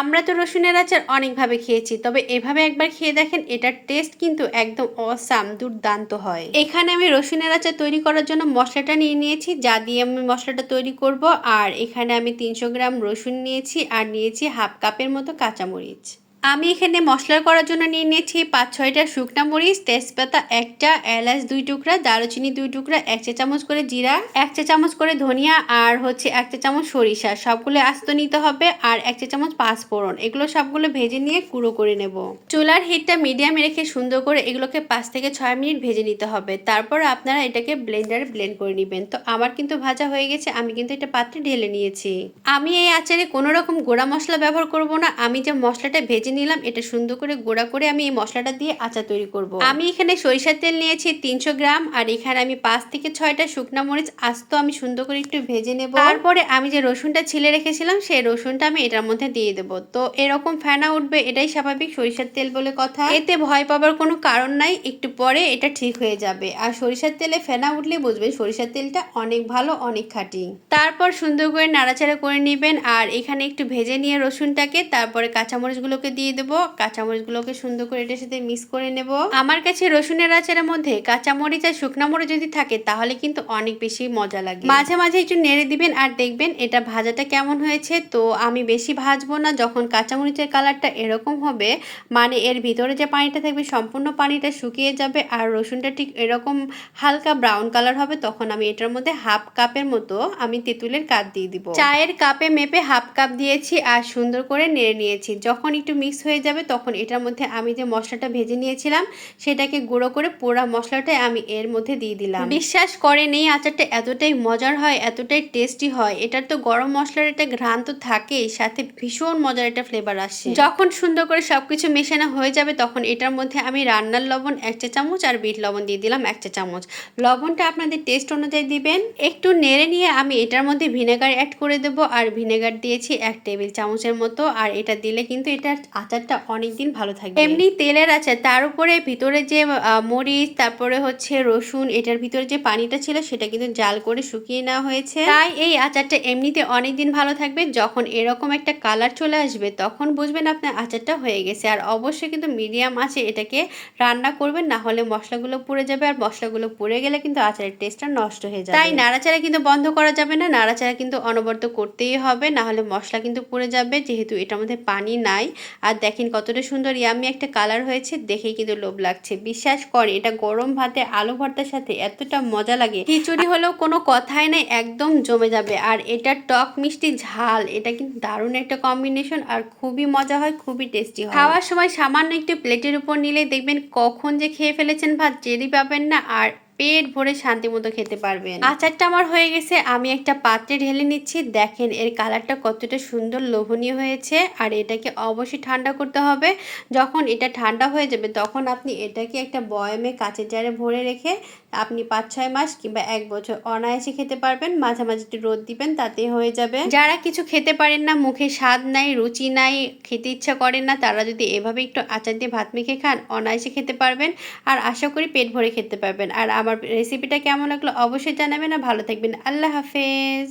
আমরা তো রসুনের আচার অনেকভাবে খেয়েছি, তবে এভাবে একবার খেয়ে দেখেন এটার টেস্ট কিন্তু একদম অসাম দুর্দান্ত হয়। এখানে আমি রসুনের আচার তৈরি করার জন্য মশলাটা নিয়ে নিয়েছি, যা দিয়ে আমি মশলাটা তৈরি করব, আর এখানে আমি তিনশো গ্রাম রসুন নিয়েছি, আর নিয়েছি হাফ কাপের মতো কাঁচামরিচ। আমি এখানে মশলা করার জন্য নিয়ে নিয়েছি পাঁচ, ছয়টা শুকনা মরিচ, তেজপাতা একটা, এলাচ দুই টুকরা, দারুচিনি দুই টুকরা, এক চা চামচ করে জিরা, এক চা চামচ করে ধনিয়া আর হচ্ছে এক চা চামচ সরিষা। সবগুলো আস্ত নিতে হবে আর এক চা চামচ পাঁচ ফোড়ন এগুলো সবগুলো ভেজে নিয়ে গুঁড়ো করে নেব। চুলার হিটটা মিডিয়ামে রেখে সুন্দর করে এগুলোকে পাঁচ থেকে ছয় মিনিট ভেজে নিতে হবে। তারপর আপনারা এটাকে ব্লেন্ডারে ব্লেন্ড করে নেবেন। তো আমার কিন্তু ভাজা হয়ে গেছে, আমি কিন্তু এটা পাত্রে ঢেলে নিয়েছি। আমি এই আচারে কোনো রকম গোড়া মশলা ব্যবহার করব না। আমি যে মশলাটা ভেজে নিলাম, এটা সুন্দর করে গুঁড়া করে আমি এই মশলাটা দিয়ে আচার তৈরি করব। আমি এখানে সরিষার তেল নিয়েছি তিনশো গ্রাম, আর এখানে আমি পাঁচ থেকে ছয়টা শুকনা মরিচ আস্ত আমি সুন্দর করে একটু ভেজে নেব। তারপরে আমি যে রসুনটা ছিলে রেখেছিলাম, সেই রসুনটা আমি এটার মধ্যে দিয়ে দেব। তো এরকম ফেনা উঠবে, এটাই স্বাভাবিক সরিষার তেল বলে কথা। এতে ভয় পাবার কোনো কারণ নাই, একটু পরে এটা ঠিক হয়ে যাবে। আর সরিষার তেলে ফেনা উঠলে বুঝবেন সরিষার তেলটা অনেক ভালো, অনেক খাঁটি। তারপর সুন্দর করে নাড়াচাড়া করে নেবেন, আর এখানে একটু ভেজে নিয়ে রসুনটাকে, তারপরে কাঁচামরিচগুলোকে দিয়ে দেবো, কাঁচামরিচগুলোকে সুন্দর করে এটার সাথে মিক্স করে নেব। আমার কাছে রসুনের আচারের মধ্যে কাঁচামরিচ আর শুকনা মরিচ যদি থাকে, তাহলে কিন্তু অনেক বেশি মজা লাগে। মাঝে মাঝে একটু নেড়ে দিবেন আর দেখবেন এটা ভাজাটা কেমন হয়েছে। তো আমি বেশি ভাজবো না, যখন কাঁচামরিচের কালারটা এরকম হবে মানে এর ভিতরে যে পানিটা থাকবে, সম্পূর্ণ পানিটা শুকিয়ে যাবে আর রসুনটা ঠিক এরকম হালকা ব্রাউন কালার হবে, তখন আমি এটার মধ্যে হাফ কাপের মতো আমি তেঁতুলের কাপ দিয়ে দিব। চায়ের কাপে মেপে হাফ কাপ দিয়েছি আর সুন্দর করে নেড়ে নিয়েছি। যখন একটু মিক্স হয়ে যাবে, তখন এটার মধ্যে আমি যে মশলাটা ভেজে নিয়েছিলাম, সেটাকে গুঁড়ো করে পোড়া মশলাটাই আমি এর মধ্যে দিয়ে দিলাম। বিশ্বাস করেন, এই আচারটা এতটাই মজার হয়, এতটাই টেস্টি হয়, এটার তো গরম মশলার একটা ঘ্রাণ তো থাকেই, সাথে ভীষণ মজার একটা ফ্লেভার আসে। যখন সুন্দর করে সবকিছু মেশানো হয়ে যাবে, তখন এটার মধ্যে আমি রান্নার লবণ এক চা চামচ আর বিট লবণ দিয়ে দিলাম এক চা চামচ। লবণটা আপনাদের টেস্ট অনুযায়ী দিবেন। একটু নেড়ে নিয়ে আমি এটার মধ্যে ভিনেগার অ্যাড করে দেবো, আর ভিনেগার দিয়েছি এক টেবিল চামচের মতো, আর এটা দিলে কিন্তু এটার আচারটা অনেক দিন ভালো থাকবে। এমনি তেলের আচার তার উপরে ভিতরে যে মরিচ তারপরে হচ্ছে রসুন এটার ভিতরে যে পানিটা ছিল সেটা কিন্তু জাল করে শুকিয়ে নেওয়া হয়েছে। তাই এই আচারটা এমনিতে অনেক দিন ভালো থাকবে। যখন এরকম একটা কালার চলে আসবে তখন বুঝবেন আপনার আচারটা হয়ে গেছে। আর অবশ্যই কিন্তু মিডিয়াম আছে এটাকে রান্না করবেন না হলে মশলাগুলো পুড়ে যাবে। আর মশলাগুলো পুড়ে গেলে কিন্তু আচারের টেস্টটা নষ্ট হয়ে যাবে। তাই নাড়াচাড়া কিন্তু বন্ধ করা যাবে না। নাড়াচাড়া কিন্তু অনবরত করতেই হবে না হলে মশলা কিন্তু পুড়ে যাবে। যেহেতু এটার মধ্যে পানি নাই আর দেখেন কতটা সুন্দর ইয়ামি একটা কালার হয়েছে, দেখেই কিন্তু লোভ লাগছে। বিশ্বাস করে এটা গরম ভাতে আলু ভর্তার সাথে এতটা মজা লাগে। খিচুড়ি হলেও কোনো কথাই নাই, একদম জমে যাবে। আর এটা টক মিষ্টি ঝাল, এটা কিন্তু দারুণ একটা কম্বিনেশন আর খুবই মজা হয়, খুবই টেস্টি হয়। খাওয়ার সময় সামান্য একটু প্লেটের উপর নিলে দেখবেন কখন যে খেয়ে ফেলেছেন ভাত, জেরি পাবেন না। আর পেট ভরে শান্তি মতো খেতে পারবেন। আচারটা আমার হয়ে গেছে, আমি একটা পাত্রে ঢেলে নিচ্ছি। দেখেন, এর কালারটা কতটা সুন্দর, লোভনীয় হয়েছে। আর এটাকে অবশ্যই ঠান্ডা করতে হবে। যখন এটা ঠান্ডা হয়ে যাবে, তখন আপনি এটাকে একটা বয়মে কাঁচের জারে ভরে রেখে আপনি পাঁচ ছয় মাস কিংবা এক বছর অনায়াসে খেতে পারবেন। মাঝামাঝি একটু রোদ দিবেন তাতে হয়ে যাবে। যারা কিছু খেতে পারেন না, মুখে স্বাদ নাই, রুচি নাই, খেতে ইচ্ছা করেন না, তারা যদি এভাবে একটু আচার দিয়ে ভাত মেখে খান, অনায়াসে খেতে পারবেন। আর আশা করি পেট ভরে খেতে পারবেন। আর আমার রেসিপিটা কেমন লাগল অবশ্যই জানাবেন আর ভালো থাকবেন। আল্লাহ হাফেজ।